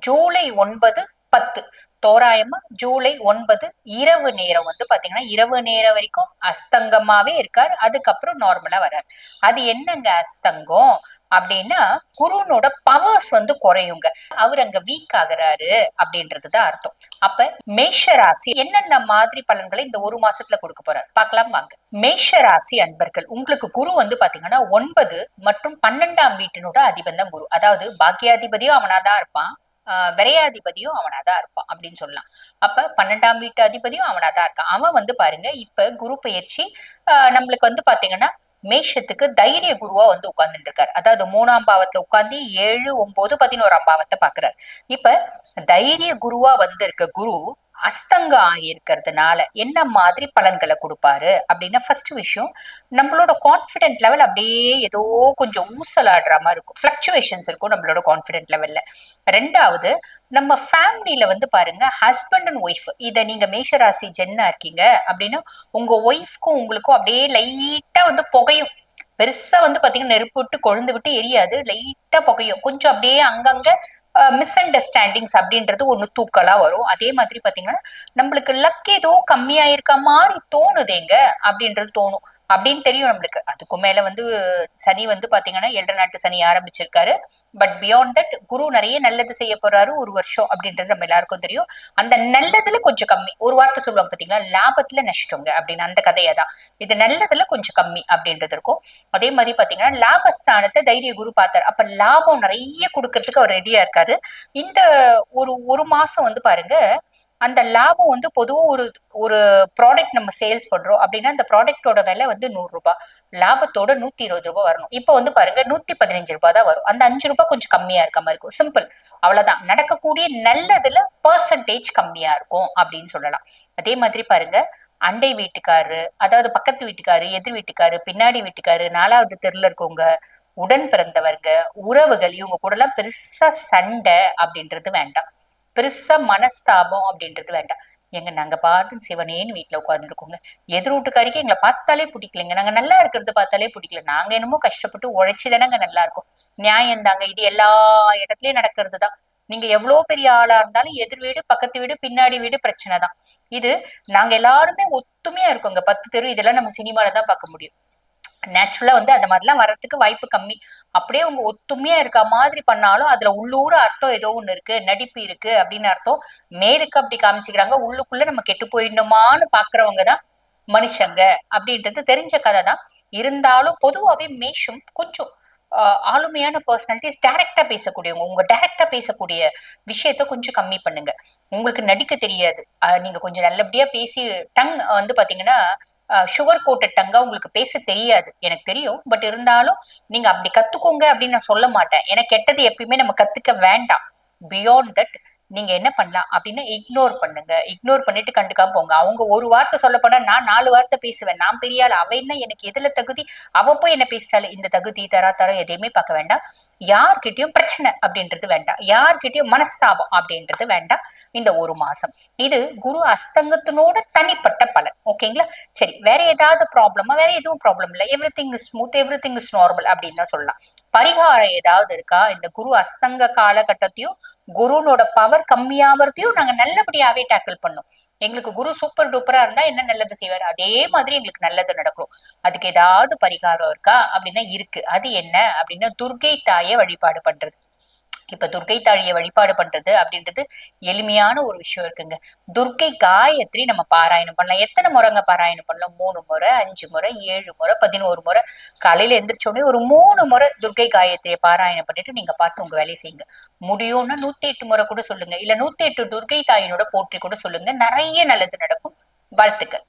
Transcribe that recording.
ஜூலை ஒன்பது பத்து. தோராயமா ஜூலை ஒன்பது இரவு நேரம் வந்து பாத்தீங்கன்னா இரவு நேரம் வரைக்கும் அஸ்தங்கமாவே இருக்கார். அதுக்கப்புறம் நார்மலா வர்றார். அது என்னங்க அஸ்தங்கம்? அப்படின்னா குருனோட பவர்ஸ் வந்து குறையுங்க. அவர் அங்க வீக் ஆகுறாரு அப்படின்றதுதான் அர்த்தம். அப்ப மேஷ ராசி என்னென்ன மாதிரி பலன்களை இந்த ஒரு மாசத்துல கொடுக்க போறாரு? பார்க்கலாம் வாங்க. மேஷ ராசி அன்பர்கள் உங்களுக்கு குரு வந்து பாத்தீங்கன்னா ஒன்பது மற்றும் பன்னெண்டாம் வீட்டினோட அதிபந்தம் தான் குரு. அதாவது பாக்கியாதிபதியும் அவனாதான் இருப்பான். ஆஹ் அவனா அவனாதான் இருப்பான் அப்படின்னு சொல்லலாம். அப்ப பன்னெண்டாம் வீட்டு அதிபதியும் அவனாதான் இருக்கான். அவன் வந்து பாருங்க இப்ப குரு பயிற்சி ஆஹ் நம்மளுக்கு வந்து பாத்தீங்கன்னா மேஷத்துக்கு தைரிய குருவா வந்து உட்கார்ந்துட்டு இருக்காரு அதாவது மூணாம் பாவத்துல உட்கார்ந்து ஏழு ஒன்பது பதினோராம் பாவத்தை பாக்குறாரு. இப்ப தைரிய குருவா வந்து இருக்க குரு அஸ்தங்கம் ஆகியிருக்கிறதுனால என்ன மாதிரி பலன்களை கொடுப்பாரு அப்படின்னா ஃபர்ஸ்ட் விஷயம் நம்மளோட கான்ஃபிடென்ட் லெவல் அப்படியே ஏதோ கொஞ்சம் ஊசலாடுற மாதிரி இருக்கும். ஃப்ளக்சுவேஷன்ஸ் இருக்கும் நம்மளோட கான்ஃபிடென்ட் லெவல்ல ரெண்டாவது நம்ம ஃபேமிலியில வந்து பாருங்க ஹஸ்பண்ட் அண்ட் ஒய்ஃப் இதை நீங்க மேஷராசி ஜென்னா இருக்கீங்க அப்படின்னா உங்க ஒய்ஃப்க்கும் உங்களுக்கும் அப்படியே லைட்டா வந்து புகையும். பெருசா வந்து பாத்தீங்கன்னா நெருப்பு விட்டு கொழுந்து விட்டு எரியாது. லைட்டா புகையும். கொஞ்சம் அப்படியே அங்கங்க மிஸ் அண்டர்ஸ்டாண்டிங்ஸ் அப்படின்றது ஒன்று தூக்கலா வரும். அதே மாதிரி பாத்தீங்கன்னா நம்மளுக்கு லக் ஏதோ கம்மியா இருக்க மாதிரி தோணுதேங்க அப்படின்றது தோணும். அப்படின்னு தெரியும் நம்மளுக்கு. அதுக்கு மேல வந்து சனி வந்து பாத்தீங்கன்னா ஏழரை நாட்டு சனி ஆரம்பிச்சிருக்காரு. பட் பியாண்ட் தட் குரு நிறைய நல்லது செய்ய போறாரு ஒரு வருஷம் அப்படின்றது நம்ம எல்லாருக்கும் தெரியும். அந்த நல்லதுல கொஞ்சம் கம்மி. ஒரு வார்த்தை சொல்லுவாங்க பாத்தீங்களா? லாபத்துல நஷ்டங்க அப்படின்னு அந்த கதையை தான் இது நல்லதுல கொஞ்சம் கம்மி அப்படின்றது இருக்கும். அதே மாதிரி பாத்தீங்கன்னா லாபஸ்தானத்தை தைரிய குரு பார்த்தாரு. அப்ப லாபம் நிறைய கொடுக்கறதுக்கு அவர் ரெடியா இருக்காரு. இந்த ஒரு ஒரு மாசம் வந்து பாருங்க அந்த லாபம் வந்து பொதுவாக ஒரு ஒரு ப்ராடக்ட் நம்ம சேல்ஸ் பண்றோம் அப்படின்னா அந்த ப்ராடக்டோட விலை வந்து நூறு ரூபாய் லாபத்தோட நூத்தி இருபது ரூபாய் வரணும். இப்போ வந்து பாருங்க நூத்தி பதினஞ்சு ரூபாய் தான் வரும். அந்த அஞ்சு ரூபாய் கொஞ்சம் கம்மியா இருக்க மாதிரி இருக்கும். சிம்பிள் அவ்வளவுதான். நடக்கக்கூடிய நல்லதுல பர்சன்டேஜ் கம்மியா இருக்கும் அப்படின்னு சொல்லலாம். அதே மாதிரி பாருங்க அண்டை வீட்டுக்காரு அதாவது பக்கத்து வீட்டுக்காரு எதிர் வீட்டுக்காரு பின்னாடி வீட்டுக்காரு நாலாவது தெருல இருக்கவங்க உடன் பிறந்தவர்க உறவுகள் இவங்க கூட எல்லாம் பெருசா சண்டை அப்படின்றது வேண்டாம். பெருசா மனஸ்தாபம் அப்படின்றது வேண்டாம். எங்க நாங்க பாட்டு சிவனேன்னு வீட்டுல உட்காந்துருக்கோங்க எதிர் வீட்டுக்காரிக்கு எங்களை பார்த்தாலே பிடிக்கலைங்க. நாங்க நல்லா இருக்கிறது பார்த்தாலே பிடிக்கல. நாங்க என்னமோ கஷ்டப்பட்டு உழைச்சி தானங்க நல்லா இருக்கும். நியாயம் தாங்க. இது எல்லா இடத்துலயும் நடக்கிறது தான். நீங்க எவ்வளவு பெரிய ஆளா இருந்தாலும் எதிர் வீடு பக்கத்து வீடு பின்னாடி வீடு பிரச்சனை தான். இது நாங்க எல்லாருமே ஒத்துமையா இருக்கோங்க. பத்து தெரு இதெல்லாம் நம்ம சினிமால தான் பார்க்க முடியும். நேச்சுரலா வந்து அந்த மாதிரிலாம் வர்றதுக்கு வாய்ப்பு கம்மி. அப்படியே அவங்க ஒத்துமையா இருக்க மாதிரி பண்ணாலும் அதுல உள்ளூர அர்த்தம் ஏதோ ஒண்ணு இருக்கு நடிப்பு இருக்கு அப்படின்னு அர்த்தம். மேலுக்கு அப்படி காமிச்சுக்கிறாங்க உள்ளுக்குள்ள நம்ம கெட்டு போயிடணுமான்னு பாக்குறவங்க தான் மனுஷங்க அப்படின்றது தெரிஞ்ச கதை தான் இருந்தாலும் பொதுவாகவே மேஷம் கொஞ்சம் ஆளுமையான பர்சனாலிட்டிஸ் டைரக்டா பேசக்கூடியவங்க உங்க டைரக்டா பேசக்கூடிய விஷயத்த கொஞ்சம் கம்மி பண்ணுங்க. உங்களுக்கு நடிக்க தெரியாது. நீங்க கொஞ்சம் நல்லபடியா பேசி டங் வந்து பாத்தீங்கன்னா சுகர் கோட்டட் டங்கா உங்களுக்கு பேச தெரியாது. எனக்கு தெரியும். பட் இருந்தாலும் நீங்க அப்படி கத்துக்கோங்க அப்படின்னு நான் சொல்ல மாட்டேன். ஏன்னா கெட்டது எப்பயுமே நம்ம கத்துக்க வேண்டாம். பியாண்ட் தட் நீங்க என்ன பண்ணலாம் அப்படின்னா இக்னோர் பண்ணுங்க. இக்னோர் பண்ணிட்டு கண்டுக்காம போங்க. அவங்க ஒரு வார்த்தை சொல்ல போனா நான் நாலு வார்த்தை பேசுவேன். நான் பெரிய ஆள். அவ என்ன எனக்கு எதுல தகுதி? அவ போய் என்ன பேசிட்டாலும் இந்த தகுதி தரா தரம் எதையுமே பார்க்க வேண்டாம். யார்கிட்டயும் பிரச்சனை அப்படின்றது வேண்டாம். யார்கிட்டயும் மனஸ்தாபம் அப்படின்றது வேண்டாம். இந்த ஒரு மாசம். இது குரு அஸ்தங்கத்தினோட தனிப்பட்ட பலன். ஓகேங்களா சரி வேற ஏதாவது ப்ராப்ளமா வேற எதுவும் ப்ராப்ளம் இல்லை. Everything is smooth everything is normal அப்படின்னு தான் சொல்லலாம். பரிகாரம் ஏதாவது இருக்கா? இந்த குரு அஸ்தங்க காலகட்டத்தையும் குருனோட பவர் கம்மியாகிறதையும் நாங்க நல்லபடியாவே டேக்கிள் பண்ணோம். எங்களுக்கு குரு சூப்பர் டூப்பரா இருந்தா என்ன நல்லது செய்வார்? அதே மாதிரி எங்களுக்கு நல்லது நடக்கும். அதுக்கு ஏதாவது பரிகாரம் இருக்கா? அப்படின்னா இருக்கு. அது என்ன? அப்படின்னா துர்கை தாயை வழிபாடு பண்றது. இப்ப துர்கை தாழிய வழிபாடு பண்றது அப்படின்றது எளிமையான ஒரு விஷயம் இருக்குங்க. துர்கை காயத்ரி நம்ம பாராயணம் பண்ணலாம். எத்தனை முறைங்க பாராயணம் பண்ணலாம்? மூணு முறை அஞ்சு முறை ஏழு முறை பதினோரு முறை. காலையில எந்திரிச்ச உடனே ஒரு மூணு முறை துர்கை காயத்ரியை பாராயணம் பண்ணிட்டு நீங்க பார்த்து உங்க வேலையை செய்யுங்க. முடியும்னா நூத்தி எட்டு முறை கூட சொல்லுங்க. இல்ல நூத்தி எட்டு துர்கை தாயினோட போற்றி கூட சொல்லுங்க. நிறைய நல்லது நடக்கும். வாழ்த்துக்கள்.